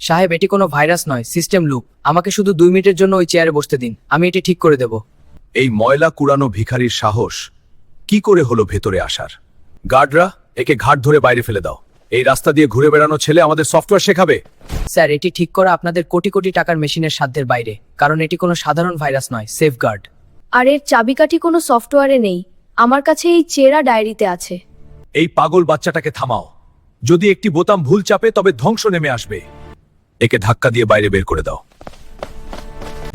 সাহেব এটি কোনো ভাইরাস নয় সিস্টেম লুপ আমাকে শুধু দুই মিনিটের জন্য ওই চেয়ারে বসতে দিন। আমি এটি ঠিক করে দেব। এই ময়লা কুড়ানো ভিখারির সাহস কি করে হলো ভেতরে আসার? গার্ডরা একে ঘাট ধরে বাইরে ফেলে দাও। এই রাস্তা দিয়ে ঘুরে বেড়ানো ছেলে আমাদের সফটওয়্যার শেখাবে। স্যার এটি ঠিক করা আপনাদের কোটি কোটি টাকার মেশিনের সাধ্যের বাইরে কারণ এটি কোনো সাধারণ ভাইরাস নয় সেফগার্ড আর এর চাবিকাঠি কোনো সফটওয়্যারে নেই। আমার কাছে এই চেরা ডায়েরিতে আছে। এই পাগল বাচ্চাটাকে থামাও। যদি একটি বোতাম ভুল চাপে তবে ধ্বংস নেমে আসবে। একে ধাক্কা দিয়ে বাইরে বের করে দাও।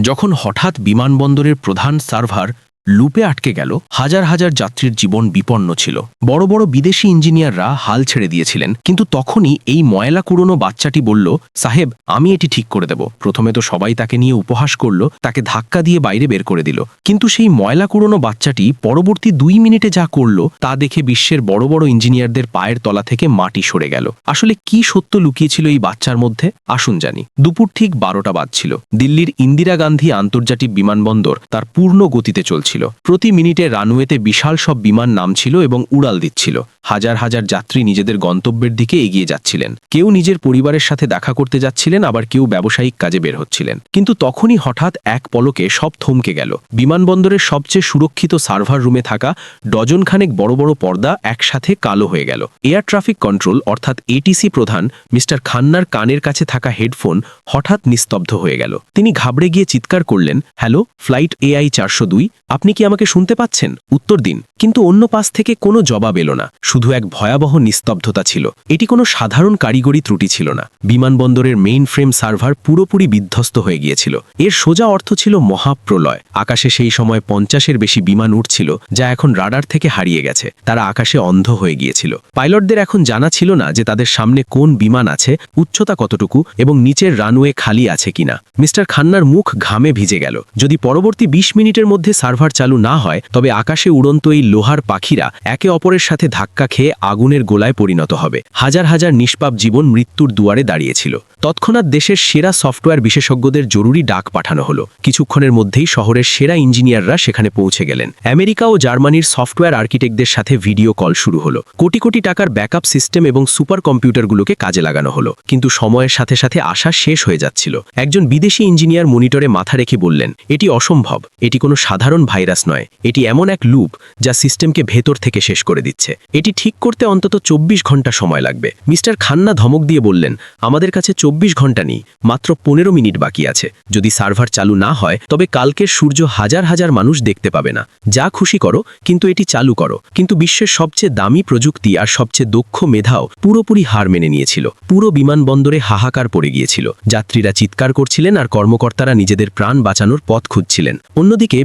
যখন হঠাৎ বিমানবন্দরের প্রধান সার্ভার লুপে আটকে গেল, হাজার হাজার যাত্রীর জীবন বিপন্ন ছিল। বড় বড় বিদেশি ইঞ্জিনিয়াররা হাল ছেড়ে দিয়েছিলেন, কিন্তু তখনই এই ময়লা কুড়োনো বাচ্চাটি বলল, সাহেব, আমি এটি ঠিক করে দেব। প্রথমে তো সবাই তাকে নিয়ে উপহাস করল, তাকে ধাক্কা দিয়ে বাইরে বের করে দিল। কিন্তু সেই ময়লা কুড়োনো বাচ্চাটি পরবর্তী দুই মিনিটে যা করল, তা দেখে বিশ্বের বড় বড় ইঞ্জিনিয়ারদের পায়ের তলা থেকে মাটি সরে গেল। আসলে কি সত্য লুকিয়েছিল এই বাচ্চার মধ্যে? আসুন জানি। দুপুর ঠিক বারোটা বাজছিল। দিল্লির ইন্দিরা গান্ধী আন্তর্জাতিক বিমানবন্দর তার পূর্ণ গতিতে চলছিল। প্রতি মিনিটে রানওয়েতে বিশাল সব বিমান নামছিল এবং উড়াল দিচ্ছিল। হাজার হাজার যাত্রী নিজেদের গন্তব্যের দিকে এগিয়ে যাচ্ছিলেন। কেউ নিজের পরিবারের সাথে দেখা করতে যাচ্ছিলেন, আবার কেউ ব্যবসায়িক কাজে বের হচ্ছিলেন। কিন্তু তখনই হঠাৎ এক পলকে সব থমকে গেল। বিমানবন্দরের সবচেয়ে সুরক্ষিত সার্ভার রুমে থাকা ডজনখানেক বড় বড় পর্দা একসাথে কালো হয়ে গেল। এয়ার ট্রাফিক কন্ট্রোল, অর্থাৎ এটিসি প্রধান মিস্টার খান্নার কানের কাছে থাকা হেডফোন, হঠাৎ নিস্তব্ধ হয়ে গেল। তিনি ঘাবড়ে গিয়ে চিৎকার করলেন, হ্যালো, ফ্লাইট এআই চারশো দুই আপনি কি আমাকে শুনতে পাচ্ছেন? উত্তর দিন। কিন্তু অন্য পাশ থেকে কোনো জবাব এলো না। শুধু এক ভয়াবহ নিস্তব্ধতা ছিল। এটি কোনো সাধারণ কারিগরি ত্রুটি ছিল না। বিমানবন্দরের মেইন ফ্রেম সার্ভার পুরোপুরি বিধ্বস্ত হয়ে গিয়েছিল। এর সোজা অর্থ ছিল মহাপ্রলয়। আকাশে সেই সময় পঞ্চাশের বেশি বিমান উঠছিল যা এখন রাডার থেকে হারিয়ে গেছে। তারা আকাশে অন্ধ হয়ে গিয়েছিল। পাইলটদের এখন জানা ছিল না যে তাদের সামনে কোন বিমান আছে, উচ্চতা কতটুকু, এবং নিচের রানওয়ে খালি আছে কিনা। মিস্টার খান্নার মুখ ঘামে ভিজে গেল। যদি পরবর্তী ২০ মিনিটের মধ্যে সার্ভার চালু না হয়, তবে আকাশে উড়ন্ত এই লোহার পাখিরা একে অপরের সাথে ধাক্কা খেয়ে আগুনের গোলায় পরিণত হবে। হাজার হাজার নিষ্পাপ জীবন মৃত্যুর দুয়ারে দাঁড়িয়েছিল। তৎক্ষণাৎ দেশের সেরা সফটওয়্যার বিশেষজ্ঞদের জরুরি ডাক পাঠানো হলো। কিছুক্ষণের মধ্যেই শহরের সেরা ইঞ্জিনিয়াররা সেখানে পৌঁছে গেলেন। আমেরিকা ও জার্মানির সফটওয়্যার আর্কিটেক্টদের সাথে ভিডিও কল শুরু হলো। কোটি কোটি টাকার ব্যাকআপ সিস্টেম এবং সুপার কম্পিউটারগুলোকে কাজে লাগানো হলো। কিন্তু সময়ের সাথে সাথে আশা শেষ হয়ে যাচ্ছিল। একজন বিদেশি ইঞ্জিনিয়ার মনিটরে মাথা রেখে বললেন, এটি অসম্ভব। এটি কোনো সাধারণ ভাইরাস নয়। এটি এমন এক লুপ যা সিস্টেমকে ভেতর থেকে শেষ করে দিচ্ছে। এটি ঠিক করতে অন্তত চব্বিশ ঘণ্টা সময় লাগবে। মিস্টার খান্না ধমক দিয়ে বললেন, আমাদের কাছে চব্বিশ ঘণ্টা নেই, মাত্র পনেরো মিনিট বাকি আছে। যদি সার্ভার চালু না হয়, তবে কালকের সূর্য হাজার হাজার মানুষ দেখতে পাবে না। যা খুশি করো, কিন্তু এটি চালু করো। কিন্তু বিশ্বের সবচেয়ে দামি প্রযুক্তি আর সবচেয়ে দক্ষ মেধাও পুরোপুরি হার মেনে নিয়েছিল। পুরো বিমানবন্দরে হাহাকার পড়ে গিয়েছিল। যাত্রীরা চিৎকার করছিলেন আর কর্মকর্তারা নিজেদের প্রাণ বাঁচানোর পথ খুঁজছিলেন। অন্যদিকে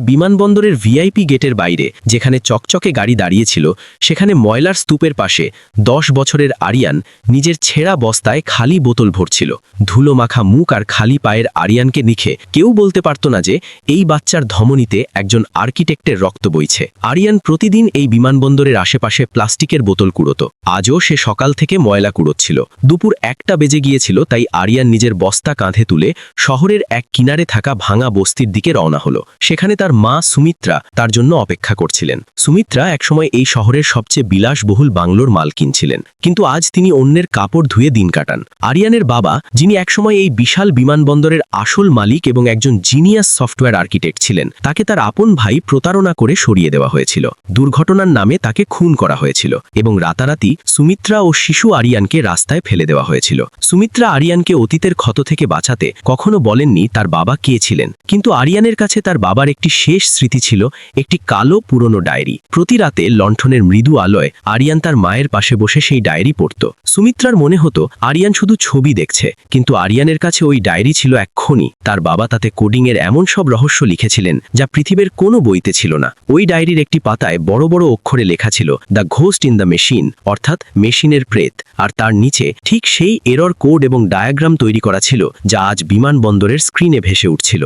বিমানবন্দরের ভিআইপি গেটের বাইরে, যেখানে চকচকে গাড়ি দাঁড়িয়েছিল, সেখানে ময়লার স্তূপের পাশে দশ বছরের আরিয়ান নিজের ছেঁড়া বস্তায় খালি বোতল ভরছিল। ধুলো মাখা মুখ আর খালি পায়ের আরিয়ানকে নিখে কেউ বলতে পারত না যে এই বাচ্চার ধমনীতে একজন আর্কিটেক্টের রক্ত বইছে। আরিয়ান প্রতিদিন এই বিমানবন্দরের আশেপাশে প্লাস্টিকের বোতল কুড়োতো। আজও সে সকাল থেকে ময়লা কুড়োচ্ছিল। দুপুর একটা বেজে গিয়েছিল, তাই আরিয়ান নিজের বস্তা কাঁধে তুলে শহরের এক কিনারে থাকা ভাঙা বস্তির দিকে রওনা হলো। সেখানে তার মা সুমিত্রা তার জন্য অপেক্ষা করছিলেন। সুমিত্রা একসময় এই শহরের সবচেয়ে বিলাসবহুল বাংলোর মালকিন ছিলেন কিন্তু আজ তিনি অন্যের কাপড় ধুয়ে দিন কাটান। আরিয়ানের বাবা, যিনি একসময় এই বিশাল বিমানবন্দরের আসল মালিক এবং একজন জিনিয়াস সফটওয়্যার আর্কিটেক্ট ছিলেন, তাকে তার আপন ভাই প্রতারণা করে সরিয়ে দেওয়া হয়েছিল। দুর্ঘটনার নামে তাকে খুন করা হয়েছিল এবং রাতারাতি সুমিত্রা ও শিশু আরিয়ানকে রাস্তায় ফেলে দেওয়া হয়েছিল। সুমিত্রা আরিয়ানকে অতীতের ক্ষত থেকে বাঁচাতে কখনো বলেননি তার বাবা কে ছিলেন, কিন্তু আরিয়ানের কাছে তার বাবার একটি শেষ স্মৃতি ছিল একটি কালো পুরনো ডায়েরি। প্রতি রাতে লণ্ঠনের মৃদু আলোয় আরিয়ান তার মায়ের পাশে বসে সেই ডায়েরি পড়ত। সুমিত্রার মনে হতো, আরিয়ান শুধু ছবি দেখছে, কিন্তু আরিয়ানের কাছে ওই ডায়েরি ছিল এক খনি। তার বাবা তাতে কোডিংয়ের এমন সব রহস্য লিখেছিলেন, যা পৃথিবীর কোনো বইতে ছিল না। ওই ডায়েরির একটি পাতায় বড় বড় অক্ষরে লেখা ছিল, the ghost in the machine অর্থাৎ মেশিনের প্রেত। আর তার নিচে ঠিক সেই এরর কোড এবং ডায়াগ্রাম তৈরি করা ছিল, যা আজ বিমানবন্দরের স্ক্রিনে ভেসে উঠছিল।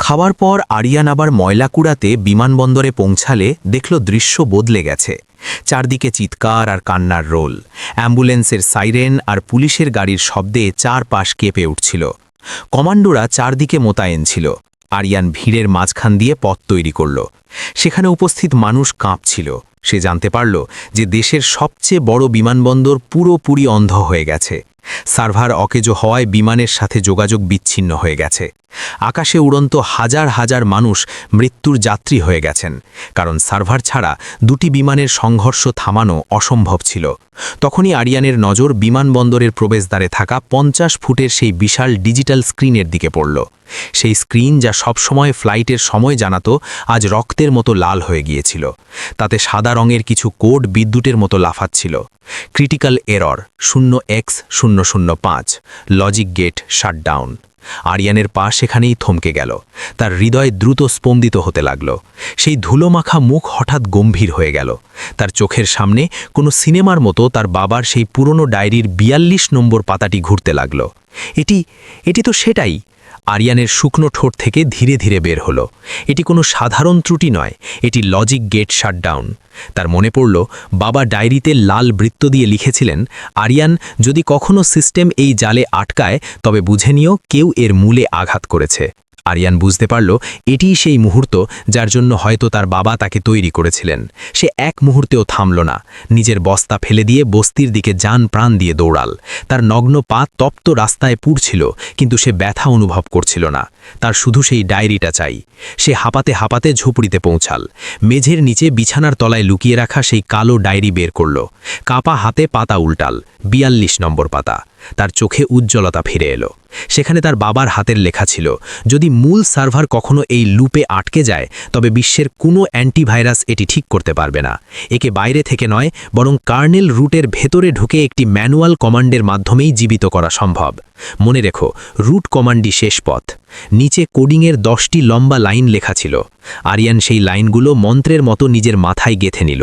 খাওয়ার পর আরিয়ান আবার ময়লা কুড়াতে বিমানবন্দরে পৌঁছালে দেখল দৃশ্য বদলে গেছে। চারদিকে চিৎকার আর কান্নার রোল। অ্যাম্বুলেন্সের সাইরেন আর পুলিশের গাড়ির শব্দে চারপাশ কেঁপে উঠছিল। কমান্ডোরা চারদিকে মোতায়েন ছিল। আরিয়ান ভিড়ের মাঝখান দিয়ে পথ তৈরি করল। সেখানে উপস্থিত মানুষ কাঁপছিল। সে জানতে পারল যে দেশের সবচেয়ে বড় বিমানবন্দর পুরোপুরি অন্ধ হয়ে গেছে। সার্ভার অকেজো হওয়ায় বিমানের সাথে যোগাযোগ বিচ্ছিন্ন হয়ে গেছে। আকাশে উড়ন্ত হাজার হাজার মানুষ মৃত্যুর যাত্রী হয়ে গেছেন, কারণ সার্ভার ছাড়া দুটি বিমানের সংঘর্ষ থামানো অসম্ভব ছিল। তখনই আরিয়ানের নজর বিমানবন্দরের প্রবেশদ্বারে থাকা পঞ্চাশ ফুটের সেই বিশাল ডিজিটাল স্ক্রিনের দিকে পড়ল। সেই স্ক্রিন যা সবসময় ফ্লাইটের সময় জানাতো, আজ রক্তের মতো লাল হয়ে গিয়েছিল। তাতে সাদা রঙের কিছু কোড বিদ্যুতের মতো লাফাচ্ছিল। ক্রিটিক্যাল এরর শূন্য এক্স শূন্য শূন্য পাঁচ, লজিক গেট শাটডাউন। আরিয়ানের পা সেখানেই থমকে গেল। তার হৃদয় দ্রুত স্পন্দিত হতে লাগল। সেই ধুলোমাখা মুখ হঠাৎ গম্ভীর হয়ে গেল। তার চোখের সামনে কোনো সিনেমার মতো তার বাবার সেই পুরনো ডায়েরির বিয়াল্লিশ নম্বর পাতাটি ঘুরতে লাগল। এটি এটি তো সেটাই। আরিয়ানের শুকনো ঠোঁট থেকে ধীরে ধীরে বের হলো। এটি কোনো সাধারণ ত্রুটি নয়, এটি লজিক গেট শাটডাউন। তার মনে পড়ল, বাবা ডায়েরিতে লাল বৃত্ত দিয়ে লিখেছিলেন, আরিয়ান, যদি কখনো সিস্টেম এই জালে আটকায়, তবে বুঝে নিও কেউ এর মূলে আঘাত করেছে। আরিয়ান বুঝতে পারল, এটিই সেই মুহূর্ত যার জন্য হয়তো তার বাবা তাকে তৈরি করেছিলেন। সে এক মুহূর্তেও থামল না। নিজের বস্তা ফেলে দিয়ে বস্তির দিকে যান প্রাণ দিয়ে দৌড়াল। তার নগ্ন পা তপ্ত রাস্তায় পুড়ছিল, কিন্তু সে ব্যথা অনুভব করছিল না। তার শুধু সেই ডায়েরিটা চাই। সে হাঁপাতে হাঁপাতে ঝুপড়িতে পৌঁছাল। মেঝের নিচে বিছানার তলায় লুকিয়ে রাখা সেই কালো ডায়েরি বের করল। কাপা হাতে পাতা উল্টাল। বিয়াল্লিশ নম্বর পাতা। তার চোখে উজ্জ্বলতা ফিরে এলো। সেখানে তার বাবার হাতের লেখা ছিল, যদি মূল সার্ভার কখনো এই লুপে আটকে যায়, তবে বিশ্বের কোনো অ্যান্টিভাইরাস এটি ঠিক করতে পারবে না। একে বাইরে থেকে নয়, বরং কার্নেল রুটের ভেতরে ঢুকে একটি ম্যানুয়াল কমান্ডের মাধ্যমেই জীবিত করা সম্ভব। মনে রেখো, রুট কমান্ডই শেষ পথ। নিচে কোডিংয়ের দশটি লম্বা লাইন লেখা ছিল। আরিয়ান সেই লাইনগুলো মন্ত্রের মতো নিজের মাথায় গেথে নিল।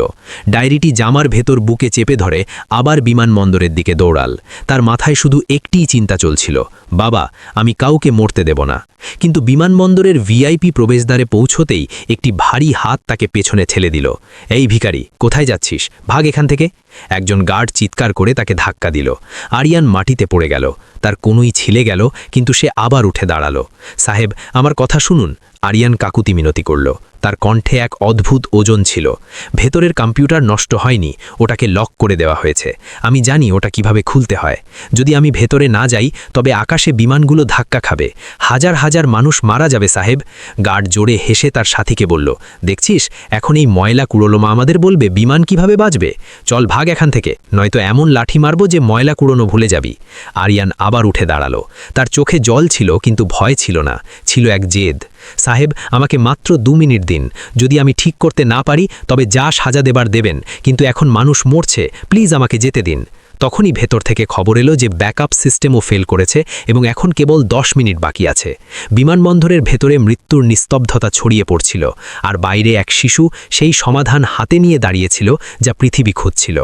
ডায়েরিটি জামার ভেতর বুকে চেপে ধরে, আবার বিমানবন্দরের দিকে দৌড়াল। তার মাথায় শুধু একটিই চিন্তা চলছিল, বাবা, আমি কাউকে মরতে দেব না। কিন্তু বিমানবন্দরের ভিআইপি প্রবেশদ্বারে পৌঁছতেই একটি ভারী হাত তাকে পেছনে ঠেলে দিল। এই ভিখারি, কোথায় যাচ্ছিস? ভাগ এখান থেকে। একজন গার্ড চিৎকার করে তাকে ধাক্কা দিল। আরিয়ান মাটিতে পড়ে গেল। তার কোনোই ছিলে গেল, কিন্তু সে আবার উঠে দাঁড়াল। সাহেব, আমার কথা শুনুন। আরিয়ান কাকুতি মিনতি করল। তার কণ্ঠে এক অদ্ভুত ওজন ছিল। ভেতরের কম্পিউটার নষ্ট হয়নি, ওটাকে লক করে দেওয়া হয়েছে। আমি জানি ওটা কীভাবে খুলতে হয়। যদি আমি ভেতরে না যাই, তবে আকাশে বিমানগুলো ধাক্কা খাবে। হাজার হাজার মানুষ মারা যাবে, সাহেব। গার্ড জোরে হেসে তার সাথীকে বলল, দেখছিস? এখন এই ময়লা কুড়োলোমা আমাদের বলবে, বিমান কীভাবে বাজবে চল ভাগ এখান থেকে, নয়তো এমন লাঠি মারব যে ময়লা কুড়োনো ভুলে যাবি। আরিয়ান আবার উঠে দাঁড়াল। তার চোখে জল ছিল, কিন্তু ভয় ছিল না। ছিল এক জেদ। সাহেব, আমাকে মাত্র দু মিনিট দিন। যদি আমি ঠিক করতে না পারি, তবে যা সাজা দেবার দেবেন। কিন্তু এখন মানুষ মরছে, প্লিজ আমাকে যেতে দিন। তখনই ভেতর থেকে খবর এলো যে ব্যাকআপ সিস্টেমও ফেল করেছে এবং এখন কেবল দশ মিনিট বাকি আছে। বিমানবন্দরের ভেতরে মৃত্যুর নিস্তব্ধতা ছড়িয়ে পড়ছিল, আর বাইরে এক শিশু সেই সমাধান হাতে নিয়ে দাঁড়িয়েছিল যা পৃথিবী খুঁজছিল।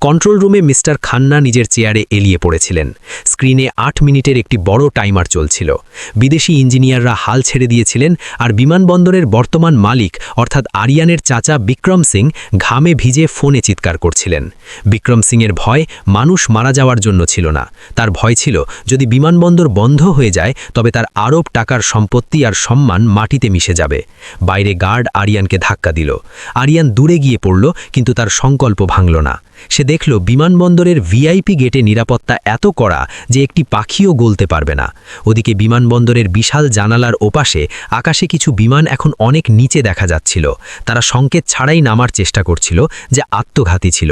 কন্ট্রোল রুমে মিস্টার খান্না নিজের চেয়ারে এলিয়ে পড়েছিলেন। স্ক্রিনে আট মিনিটের একটি বড় টাইমার চলছিল। বিদেশি ইঞ্জিনিয়াররা হাল ছেড়ে দিয়েছিলেন আর বিমানবন্দরের বর্তমান মালিক, অর্থাৎ আরিয়ানের চাচা বিক্রম সিং, ঘামে ভিজে ফোনে চিৎকার করছিলেন। বিক্রম সিংয়ের ভয় মানুষ মারা যাওয়ার জন্য ছিল না। তার ভয় ছিল, যদি বিমানবন্দর বন্ধ হয়ে যায়, তবে তার আরব টাকার সম্পত্তি আর সম্মান মাটিতে মিশে যাবে। বাইরে গার্ড আরিয়ানকে ধাক্কা দিল। আরিয়ান দূরে গিয়ে পড়ল, কিন্তু তার সংকল্প ভাঙল না। সে দেখল বিমানবন্দরের ভিআইপি গেটে নিরাপত্তা এত কড়া যে একটি পাখিও গলতে পারবে না। ওদিকে বিমানবন্দরের বিশাল জানালার ওপাশে আকাশে কিছু বিমান এখন অনেক নিচে দেখা যাচ্ছিল। তারা সংকেত ছাড়াই নামার চেষ্টা করছিল যে আত্মঘাতী ছিল।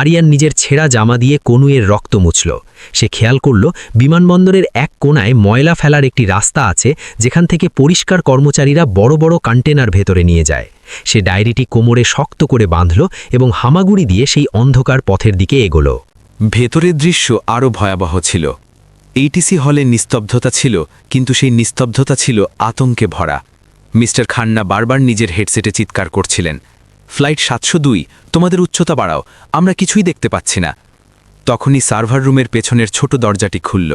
আরিয়ান নিজের ছেঁড়া জামা দিয়ে কনুয়ের রক্ত মুছল। সে খেয়াল করল, বিমানবন্দরের এক কোনায় ময়লা ফেলার একটি রাস্তা আছে, যেখান থেকে পরিষ্কার কর্মচারীরা বড় বড় কন্টেনার ভেতরে নিয়ে যায়। সে ডায়েরিটি কোমরে শক্ত করে বাঁধল এবং হামাগুড়ি দিয়ে সেই অন্ধকার পথের দিকে এগোল। ভেতরের দৃশ্য আরও ভয়াবহ ছিল। এইটিসি হলে নিস্তব্ধতা ছিল, কিন্তু সেই নিস্তব্ধতা ছিল আতঙ্কে ভরা। মিস্টার খান্না বারবার নিজের হেডসেটে চিৎকার করছিলেন। ফ্লাইট সাতশো দুই। তোমাদের উচ্চতা বাড়াও, আমরা কিছুই দেখতে পাচ্ছি না। তখনই সার্ভার রুমের পেছনের ছোট দরজাটি খুলল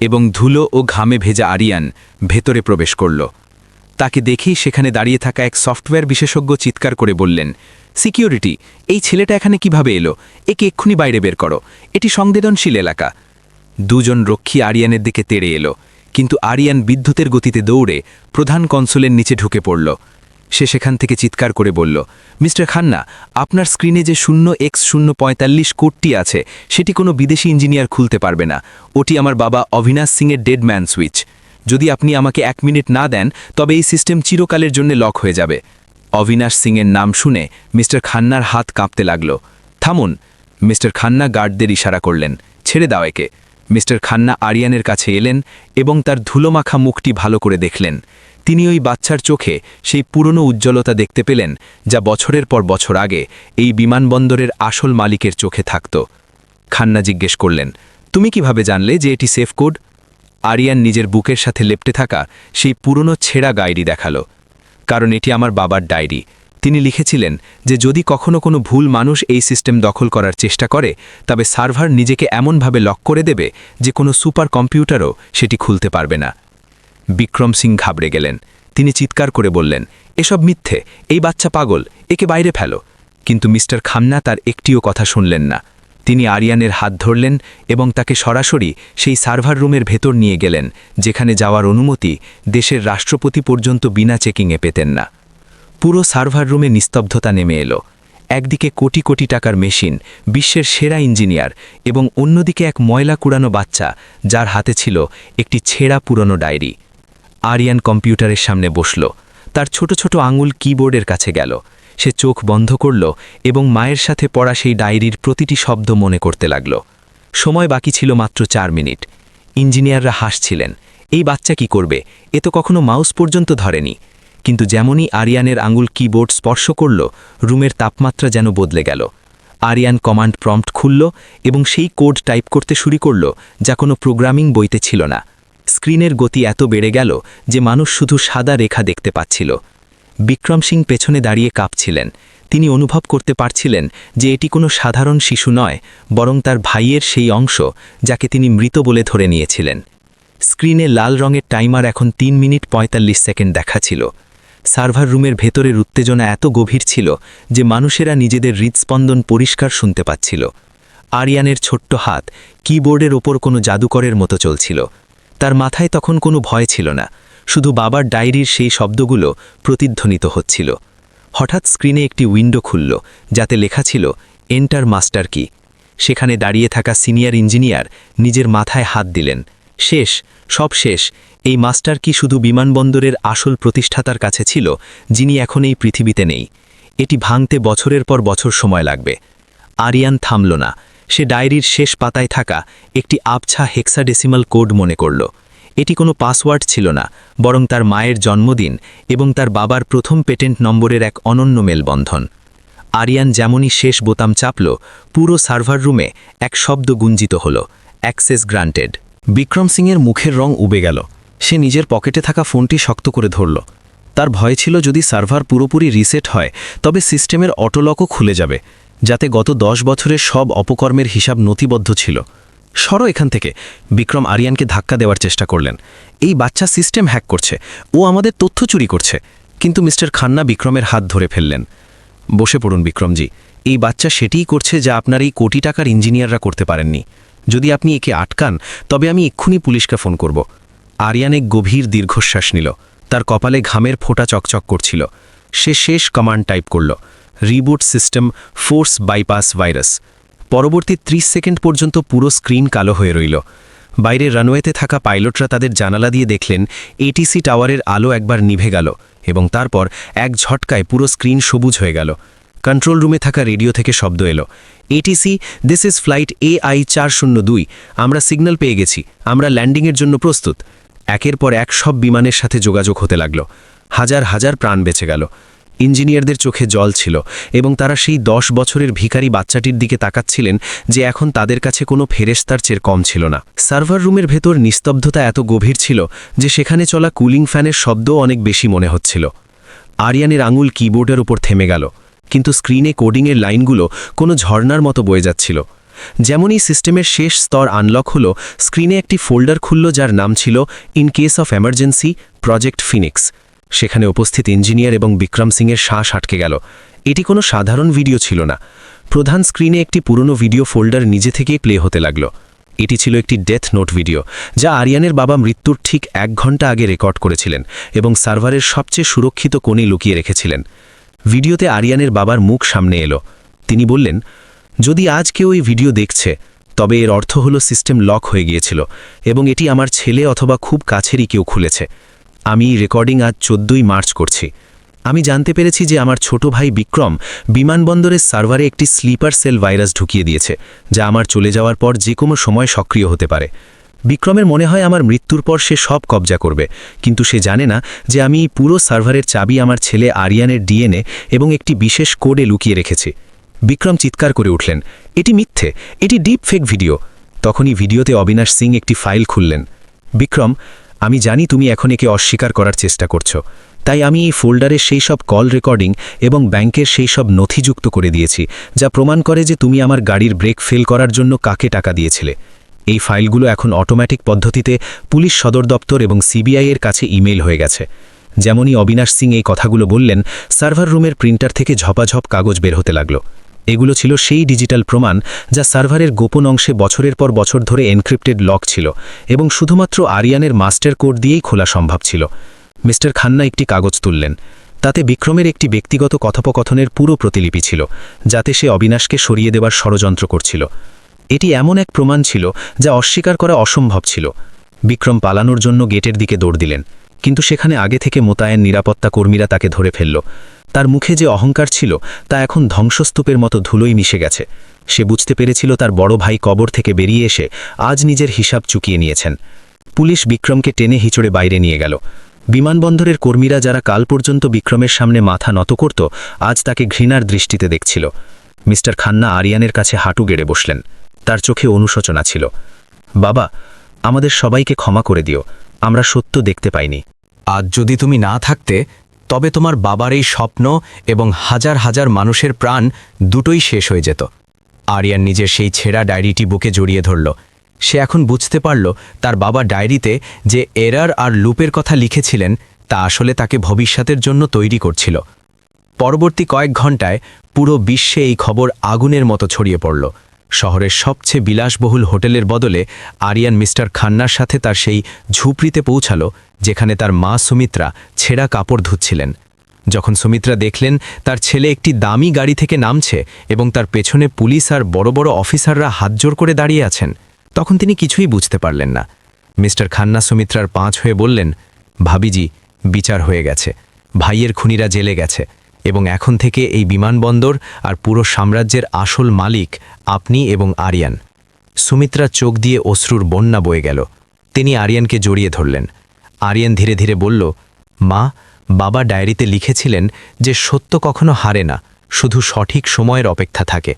এবং ধুলো ও ঘামে ভেজা আরিয়ান ভেতরে প্রবেশ করল। তাকে দেখেই সেখানে দাঁড়িয়ে থাকা এক সফটওয়্যার বিশেষজ্ঞ চিৎকার করে বললেন, সিকিউরিটি, এই ছেলেটা এখানে কীভাবে এলো? একে এক্ষুনি বাইরে বের করো। এটি সংবেদনশীল এলাকা। দুজন রক্ষী আরিয়ানের দিকে তেড়ে এলো, কিন্তু আরিয়ান বিদ্যুতের গতিতে দৌড়ে প্রধান কনসোলের নিচে ঢুকে পড়ল। সে সেখান থেকে চিৎকার করে বলল, মিস্টার খান্না, আপনার স্ক্রিনে যে শূন্য এক্স শূন্য পঁয়তাল্লিশ কোডটি আছে, সেটি কোনো বিদেশি ইঞ্জিনিয়ার খুলতে পারবে না। ওটি আমার বাবা অভিনাশ সিংয়ের ডেড ম্যান সুইচ। যদি আপনি আমাকে এক মিনিট না দেন, তবে এই সিস্টেম চিরকালের জন্য লক হয়ে যাবে অবিনাশ সিংয়ের নাম শুনে মিস্টার খান্নার হাত কাঁপতে লাগল। থামুন মিস্টার খান্না গার্ডদের ইশারা করলেন। ছেড়ে দাও একে মিস্টার খান্না আরিয়ানের কাছে এলেন এবং তার ধুলোমাখা মুখটি ভালো করে দেখলেন। তিনি ওই বাচ্চার চোখে সেই পুরনো উজ্জ্বলতা দেখতে পেলেন, যা বছরের পর বছর আগে এই বিমানবন্দরের আসল মালিকের চোখে থাকত। খান্না জিজ্ঞেস করলেন, তুমি কীভাবে জানলে যে এটি সেফ কোড? আরিয়ান নিজের বুকের সাথে লেপটে থাকা সেই পুরনো ছেঁড়া ডায়েরি দেখাল, কারণ এটি আমার বাবার ডায়েরি। তিনি লিখেছিলেন যে যদি কখনো কোনো ভুল মানুষ এই সিস্টেম দখল করার চেষ্টা করে, তবে সার্ভার নিজেকে এমনভাবে লক করে দেবে যে কোনো সুপার কম্পিউটারও সেটি খুলতে পারবে না। বিক্রম সিং ঘাবড়ে গেলেন। তিনি চিৎকার করে বললেন, এসব মিথ্যে, এই বাচ্চা পাগল, একে বাইরে ফেলো। কিন্তু মিস্টার খান্না তার একটিও কথা শুনলেন না। তিনি আরিয়ানের হাত ধরলেন এবং তাকে সরাসরি সেই সার্ভার রুমের ভেতর নিয়ে গেলেন, যেখানে যাওয়ার অনুমতি দেশের রাষ্ট্রপতি পর্যন্ত বিনা চেকিংয়ে পেতেন না। পুরো সার্ভার রুমে নিস্তব্ধতা নেমে এলো। একদিকে কোটি কোটি টাকার মেশিন, বিশ্বের সেরা ইঞ্জিনিয়ার এবং অন্যদিকে এক ময়লা কুড়ানো বাচ্চা, যার হাতে ছিল একটি ছেঁড়া পুরনো ডায়েরি। আরিয়ান কম্পিউটারের সামনে বসল। তার ছোট ছোট আঙুল কিবোর্ডের কাছে গেল। সে চোখ বন্ধ করল এবং মায়ের সাথে পড়া সেই ডায়েরির প্রতিটি শব্দ মনে করতে লাগল। সময় বাকি ছিল মাত্র চার মিনিট। ইঞ্জিনিয়াররা হাসছিলেন। এই বাচ্চা কি করবে? এ তো কখনো মাউস পর্যন্ত ধরেনি। কিন্তু যেমনই আরিয়ানের আঙুল কিবোর্ড স্পর্শ করল, রুমের তাপমাত্রা যেন বদলে গেল। আরিয়ান কমান্ড প্রম্পট খুলল এবং সেই কোড টাইপ করতে শুরু করল, যা কোনো প্রোগ্রামিং বইতে ছিল না। স্ক্রিনের গতি এত বেড়ে গেল যে মানুষ শুধু সাদা রেখা দেখতে পাচ্ছিল। বিক্রম সিং পেছনে দাঁড়িয়ে কাঁপছিলেন। তিনি অনুভব করতে পারছিলেন যে এটি কোনো সাধারণ শিশু নয়, বরং তার ভাইয়ের সেই অংশ, যাকে তিনি মৃত বলে ধরে নিয়েছিলেন। স্ক্রিনে লাল রঙের টাইমার এখন তিন মিনিট পঁয়তাল্লিশ সেকেন্ড দেখাছিল সার্ভার রুমের ভেতরের উত্তেজনা এত গভীর ছিল যে মানুষেরা নিজেদের হৃদস্পন্দন পরিষ্কার শুনতে পাচ্ছিল। আরিয়ানের ছোট্ট হাত, কিবোর্ডের ওপর কোনো জাদুকরের মতো চলছিল। তার মাথায় তখন কোনো ভয় ছিল না, শুধু বাবার ডায়েরির সেই শব্দগুলো প্রতিধ্বনিত হচ্ছিল। হঠাৎ স্ক্রিনে একটি উইন্ডো খুলল, যাতে লেখা ছিল এন্টার মাস্টার কি। সেখানে দাঁড়িয়ে থাকা সিনিয়র ইঞ্জিনিয়ার নিজের মাথায় হাত দিলেন। শেষ, সব শেষ। এই মাস্টার কি শুধু বিমানবন্দরের আসল প্রতিষ্ঠাতার কাছে ছিল, যিনি এখন এই পৃথিবীতে নেই। এটি ভাঙতে বছরের পর বছর সময় লাগবে। আরিয়ান থামল না সে ডায়েরির শেষ পাতায় থাকা একটি আবছা হেক্সাডেসিমাল কোড মনে করল। এটি কোনো পাসওয়ার্ড ছিল না, বরং তার মায়ের জন্মদিন এবং তার বাবার প্রথম পেটেন্ট নম্বরের এক অনন্য মেলবন্ধন। আরিয়ান যেমনই শেষ বোতাম চাপল, পুরো সার্ভার রুমে এক শব্দ গুঞ্জিত হল, অ্যাক্সেস গ্রান্টেড। বিক্রম সিংয়ের মুখের রং উবে গেল। সে নিজের পকেটে থাকা ফোনটি শক্ত করে ধরল। তার ভয় ছিল যদি সার্ভার পুরোপুরি রিসেট হয়, তবে সিস্টেমের অটোলকও খুলে যাবে। যাতে গত দশ বছরের সব অপকর্মের হিসাব নথিবদ্ধ ছিল। সরো এখান থেকে। বিক্রম আরিয়ানকে ধাক্কা দেওয়ার চেষ্টা করলেন। এই বাচ্চা সিস্টেম হ্যাক করছে। ও আমাদের তথ্য চুরি করছে। কিন্তু মিস্টার খান্না বিক্রমের হাত ধরে ফেললেন। বসে পড়ুন বিক্রমজি। এই বাচ্চা সেটিই করছে যা আপনার এই কোটি টাকার ইঞ্জিনিয়াররা করতে পারেননি। যদি আপনি একে আটকান, তবে আমি এক্ষুনি পুলিশকে ফোন করব। আরিয়ানে গভীর দীর্ঘশ্বাস নিল। তার কপালে ঘামের ফোঁটা চকচক করছিল। সে শেষ কমান্ড টাইপ করল। Reboot system force bypass virus. পরবর্তী ৩০ সেকেন্ড পর্যন্ত পুরো স্ক্রিন কালো হয়ে রইল। বাইরে রানওয়েতে থাকা পাইলটরা তাদের জানালা দিয়ে দেখলেন এটিসি টাওয়ারের আলো একবার নিভে গেল এবং তারপর এক ঝটকায় পুরো স্ক্রিন সবুজ হয়ে গেল। কন্ট্রোল রুমে থাকা রেডিও থেকে শব্দ এলো। ATC this is flight A I চার শূন্য দুই। আমরা সিগন্যাল পেয়ে গেছি। আমরা ল্যান্ডিংয়ের জন্য প্রস্তুত। একের পর এক সব বিমানের সাথে যোগাযোগ হতে লাগল। হাজার হাজার প্রাণ বেঁচে গেল। ইঞ্জিনিয়ারদের চোখে জল ছিল এবং তারা সেই দশ বছরের ভিখারি বাচ্চাটির দিকে তাকাচ্ছিলেন যে এখন তাদের কাছে কোনো ফেরেস্তার চেয়ে কম ছিল না। সার্ভার রুমের ভেতর নিস্তব্ধতা এত গভীর ছিল যে সেখানে চলা কুলিং ফ্যানের শব্দও অনেক বেশি মনে হচ্ছিল। আরিয়ানের আঙুল কিবোর্ডের উপর থেমে গেল, কিন্তু স্ক্রিনে কোডিংয়ের লাইনগুলো কোনো ঝর্নার মতো বয়ে যাচ্ছিল। যেমনই সিস্টেমের শেষ স্তর আনলক হলো, স্ক্রিনে একটি ফোল্ডার খুলল যার নাম ছিল, in case of emergency, project phoenix. সেখানে উপস্থিত ইঞ্জিনিয়ার এবং বিক্রম সিংয়ের শ্বাস আটকে গেল। এটি কোনো সাধারণ ভিডিও ছিল না। প্রধান স্ক্রিনে একটি পুরনো ভিডিও ফোল্ডার নিজে থেকেই প্লে হতে লাগল। এটি ছিল একটি ডেথ নোট ভিডিও, যা আরিয়ানের বাবা মৃত্যুর ঠিক এক ঘণ্টা আগে রেকর্ড করেছিলেন এবং সার্ভারের সবচেয়ে সুরক্ষিত কোণে লুকিয়ে রেখেছিলেন। ভিডিওতে আরিয়ানের বাবার মুখ সামনে এলো। তিনি বললেন, যদি আজ কেউ এই ভিডিও দেখছে, তবে এর অর্থ হলো সিস্টেম লক হয়ে গিয়েছিল এবং এটি আমার ছেলে অথবা খুব কাছেরই কেউ খুলেছে। আমি রেকর্ডিং আজ চোদ্দই মার্চ করছি। আমি জানতে পেরেছি যে আমার ছোট ভাই বিক্রম বিমানবন্দরের সার্ভারে একটি স্লিপার সেল ভাইরাস ঢুকিয়ে দিয়েছে, যা আমার চলে যাওয়ার পর যে কোনো সময় সক্রিয় হতে পারে। বিক্রমের মনে হয় আমার মৃত্যুর পর সে সব কবজা করবে, কিন্তু সে জানে না যে আমি পুরো সার্ভারের চাবি আমার ছেলে আরিয়ানের ডিএনএ এবং একটি বিশেষ কোডে লুকিয়ে রেখেছি। বিক্রম চিৎকার করে উঠলেন, এটি মিথ্যে, এটি ডিপ ফেক ভিডিও। তখনই ভিডিওতে অবিনাশ সিং একটি ফাইল খুললেন। বিক্রম আমি জানি তুমি এখন একে অস্বীকার করার চেষ্টা করছ। তাই আমি এই ফোল্ডারে সেই সব কল রেকর্ডিং এবং ব্যাংকের সেই সব নথিযুক্ত করে দিয়েছি, যা প্রমাণ করে যে তুমি আমার গাড়ির ব্রেক ফেল করার জন্য কাকে টাকা দিয়েছিলে। এই ফাইলগুলো এখন অটোমেটিক পদ্ধতিতে পুলিশ সদর দপ্তর এবং সিবিআই এর কাছে ইমেল হয়ে গেছে। যেমনই অবিনাশ সিং এই কথাগুলো বললেন, সার্ভার রুমের প্রিন্টার থেকে ঝপাঝপ কাগজ বের হতে লাগল। এগুলো ছিল সেই ডিজিটাল প্রমাণ যা সার্ভারের গোপন অংশে বছরের পর বছর ধরে এনক্রিপ্টেড লক ছিল এবং শুধুমাত্র আরিয়ানের মাস্টার কোড দিয়েই খোলা সম্ভব ছিল। মিস্টার খান্না একটি কাগজ তুললেন। তাতে বিক্রমের একটি ব্যক্তিগত কথোপকথনের পুরো প্রতিলিপি ছিল, যাতে সে অবিনাশকে সরিয়ে দেবার ষড়যন্ত্র করছিল। এটি এমন এক প্রমাণ ছিল যা অস্বীকার করা অসম্ভব ছিল। বিক্রম পালানোর জন্য গেটের দিকে দৌড় দিলেন, কিন্তু সেখানে আগে থেকে মোতায়েন নিরাপত্তা কর্মীরা তাকে ধরে ফেলল। তার মুখে যে অহংকার ছিল তা এখন ধ্বংসস্তূপের মতো ধুলোই মিশে গেছে। সে বুঝতে পেরেছিল তার বড় ভাই কবর থেকে বেরিয়ে এসে আজ নিজের হিসাব চুকিয়ে নিয়েছেন। পুলিশ বিক্রমকে টেনে হিচড়ে বাইরে নিয়ে গেল। বিমানবন্দরের কর্মীরা যারা কাল পর্যন্ত বিক্রমের সামনে মাথা নত করত, আজ তাকে ঘৃণার দৃষ্টিতে দেখছিল। মিস্টার খান্না আরিয়ানের কাছে হাঁটু গেড়ে বসলেন। তার চোখে অনুশোচনা ছিল। বাবা, আমাদের সবাইকে ক্ষমা করে দিও। আমরা সত্য দেখতে পাইনি। আজ যদি তুমি না থাকতে তবে তোমার বাবার এই স্বপ্ন এবং হাজার হাজার মানুষের প্রাণ দুটোই শেষ হয়ে যেত। আরিয়ান নিজের সেই ছেঁড়া ডায়েরিটি বুকে জড়িয়ে ধরল। সে এখন বুঝতে পারল তার বাবা ডায়েরিতে যে এরার আর লুপের কথা লিখেছিলেন, তা আসলে তাকে ভবিষ্যতের জন্য তৈরি করছিল। পরবর্তী কয়েক ঘন্টায় পুরো বিশ্বে এই খবর আগুনের মতো ছড়িয়ে পড়ল। শহরের সবচেয়ে বিলাসবহুল হোটেলের বদলে আরিয়ান মিস্টার খান্নার সাথে তার সেই ঝুপড়িতে পৌঁছালো, যেখানে তার মা সুমিত্রা ছেঁড়া কাপড় ধুচ্ছিলেন। যখন সুমিত্রা দেখলেন তার ছেলে একটি দামি গাড়ি থেকে নামছে এবং তার পেছনে পুলিশ আর বড় বড় অফিসাররা হাতজোর করে দাঁড়িয়ে আছেন, তখন তিনি কিছুই বুঝতে পারলেন না। মিস্টার খান্না সুমিত্রার পাঁচ হয়ে বললেন, ভাবিজি, বিচার হয়ে গেছে। ভাইয়ের খুনিরা জেলে গেছে। এবং এখন থেকে এই বিমানবন্দর আর পুরো সাম্রাজ্যের আসল মালিক আপনি এবং আরিয়ান। সুমিত্রা চোখ দিয়ে অশ্রুর বন্যা বয়ে গেল। তিনি আরিয়ানকে জড়িয়ে ধরলেন। আরিয়ান ধীরে ধীরে বলল, মা, বাবা ডায়েরিতে লিখেছিলেন যে সত্য কখনো হারে না, শুধু সঠিক সময়ের অপেক্ষা থাকে।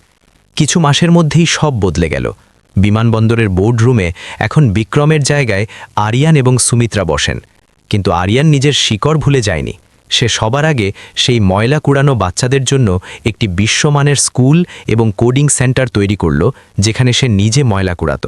কিছু মাসের মধ্যেই সব বদলে গেল। বিমানবন্দরের বোর্ডরুমে এখন বিক্রমের জায়গায় আরিয়ান এবং সুমিত্রা বসেন। কিন্তু আরিয়ান নিজের শিকড় ভুলে যায়নি। সে সবার আগে সেই ময়লা কুড়ানো বাচ্চাদের জন্য একটি বিশ্বমানের স্কুল এবং কোডিং সেন্টার তৈরি করল, যেখানে সে নিজে ময়লা কুড়াত।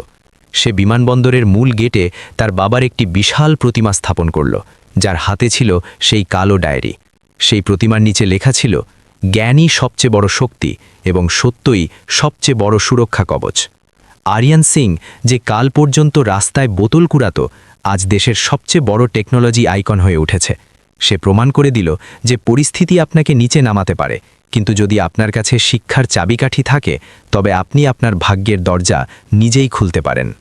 সে বিমানবন্দরের মূল গেটে তার বাবার একটি বিশাল প্রতিমা স্থাপন করল, যার হাতে ছিল সেই কালো ডায়েরি। সেই প্রতিমার নিচে লেখা ছিল, জ্ঞানই সবচেয়ে বড় শক্তি এবং সত্যই সবচেয়ে বড় সুরক্ষা কবচ। আরিয়ান সিং যে কাল পর্যন্ত রাস্তায় বোতল কুড়াতো, আজ দেশের সবচেয়ে বড় টেকনোলজি আইকন হয়ে উঠেছে। সে প্রমাণ করে দিল যে পরিস্থিতি আপনাকে নিচে নামাতে পারে। কিন্তু যদি আপনার কাছে শিক্ষার চাবিকাঠি থাকে, তবে আপনি আপনার ভাগ্যের দরজা নিজেই খুলতে পারেন।